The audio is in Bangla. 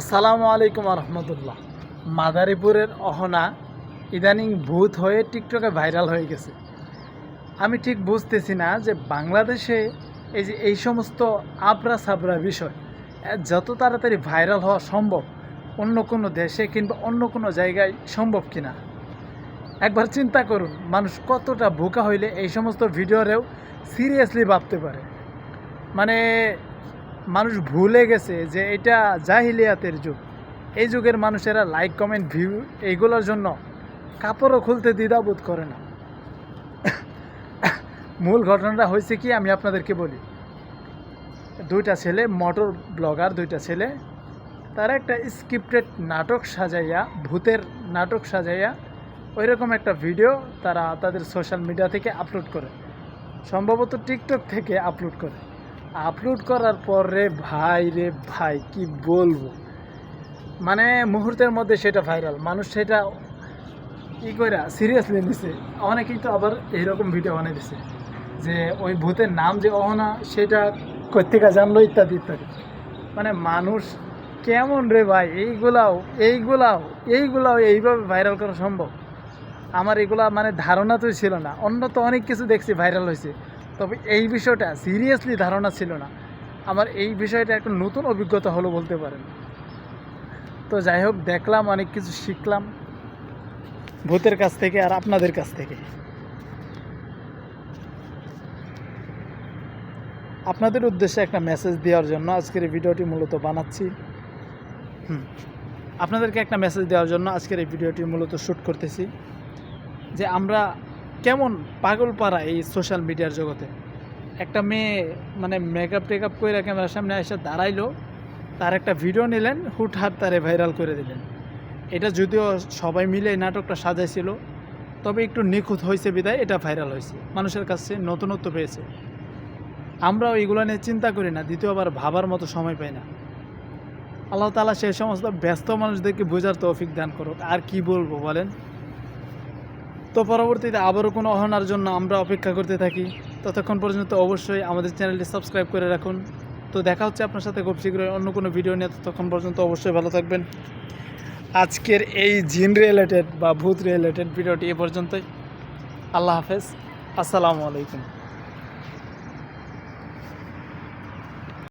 আসসালামু আলাইকুম রহমতুল্লাহ মাদারীপুরের অহনা ইদানিং ভূত হয়ে টিকটকে ভাইরাল হয়ে গেছে। আমি ঠিক বুঝতেছি না যে বাংলাদেশে এই যে এই সমস্ত আবরা সাবরা বিষয় যত তাড়াতাড়ি ভাইরাল হওয়া সম্ভব, অন্য কোনো দেশে কিংবা অন্য কোনো জায়গায় সম্ভব কিনা? একবার চিন্তা করুন, মানুষ কতটা বোকা হইলে এই সমস্ত ভিডিওরেও সিরিয়াসলি ভাবতে পারে। মানে মানুষ ভুলে গেছে যে এটা জাহিলিয়াতের যুগ। এই যুগের মানুষেরা লাইক কমেন্ট ভিউ এইগুলোর জন্য কাপড়ও খুলতে দ্বিধাবোধ করে না। মূল ঘটনাটা হয়েছে কি আমি আপনাদেরকে বলি। দুইটা ছেলে, মোটর ব্লগার দুইটা ছেলে, তারা একটা স্ক্রিপ্টেড নাটক সাজাইয়া, ভূতের নাটক সাজাইয়া ওই রকম একটা ভিডিও তারা তাদের সোশ্যাল মিডিয়া থেকে আপলোড করে। সম্ভবত টিকটক থেকে আপলোড করে। আপলোড করার পর রে ভাই রে ভাই, কি বলব? মানে মুহূর্তের মধ্যে সেটা ভাইরাল মানুষ সেটা ই করে সিরিয়াসলি নিছে। অনেকেই তো আবার এইরকম ভিডিও বানিয়ে দিছে যে ওই ভূতের নাম যে অহনা, সেটা কোথেকে জানলো ইত্যাদি ইত্যাদি। মানে মানুষ কেমন রে ভাই, এইগুলাও এইগুলাও এইগুলাও এইভাবে ভাইরাল করা সম্ভব? আমার এগুলা মানে ধারণা তো ছিল না। অন্য তো অনেক কিছু দেখছি ভাইরাল হয়েছে তবে এই বিষয়টা সিরিয়াসলি ধারণা ছিল না। আমার এই বিষয়টা একটা নতুন অভিজ্ঞতা হলো বলতে পারেন। তো যাই হোক, দেখলাম, অনেক কিছু শিখলাম ভূতের কাছ থেকে আর আপনাদের কাছ থেকে। আপনাদের উদ্দেশ্যে একটা মেসেজ দেওয়ার জন্য আজকের এই ভিডিওটি মূলত বানাচ্ছি। হুম, আপনাদেরকে একটা মেসেজ দেওয়ার জন্য আজকের এই ভিডিওটি মূলত শ্যুট করতেছি। যে আমরা কেমন পাগল পাড়া এই সোশ্যাল মিডিয়ার জগতে? একটা মেয়ে মানে মেকআপ টেকআপ করে ক্যামেরার সামনে এসে দাঁড়াইলো, তার একটা ভিডিও নিলেন, হুটহাট তারে ভাইরাল করে দিলেন। এটা যদিও সবাই মিলে এই নাটকটা সাজাইছিল, তবে একটু নিখুঁত হয়েছে বিদায় এটা ভাইরাল হয়েছে মানুষের কাছে নতুনত্ব পেয়েছে। আমরাও এগুলো নিয়ে চিন্তা করি না, দ্বিতীয়বার ভাবার মতো সময় পাই না। আল্লাহ তালা সেই সমস্ত ব্যস্ত মানুষদেরকে বোঝার তৌফিক দান করুক, আর কি বলব বলেন? তো পরবর্তীতে আবারও কোনো অহনার জন্য আমরা অপেক্ষা করতে থাকি। ততক্ষণ পর্যন্ত অবশ্যই আমাদের চ্যানেলটি সাবস্ক্রাইব করে রাখুন। তো দেখা হচ্ছে আপনার সাথে খুব শীঘ্রই অন্য কোনো ভিডিও নিয়ে। ততক্ষণ পর্যন্ত অবশ্যই ভালো থাকবেন। আজকের এই জিন রিলেটেড বা ভূত রিলেটেড ভিডিওটি এ পর্যন্তই। আল্লাহ হাফেজ। আসসালামু আলাইকুম।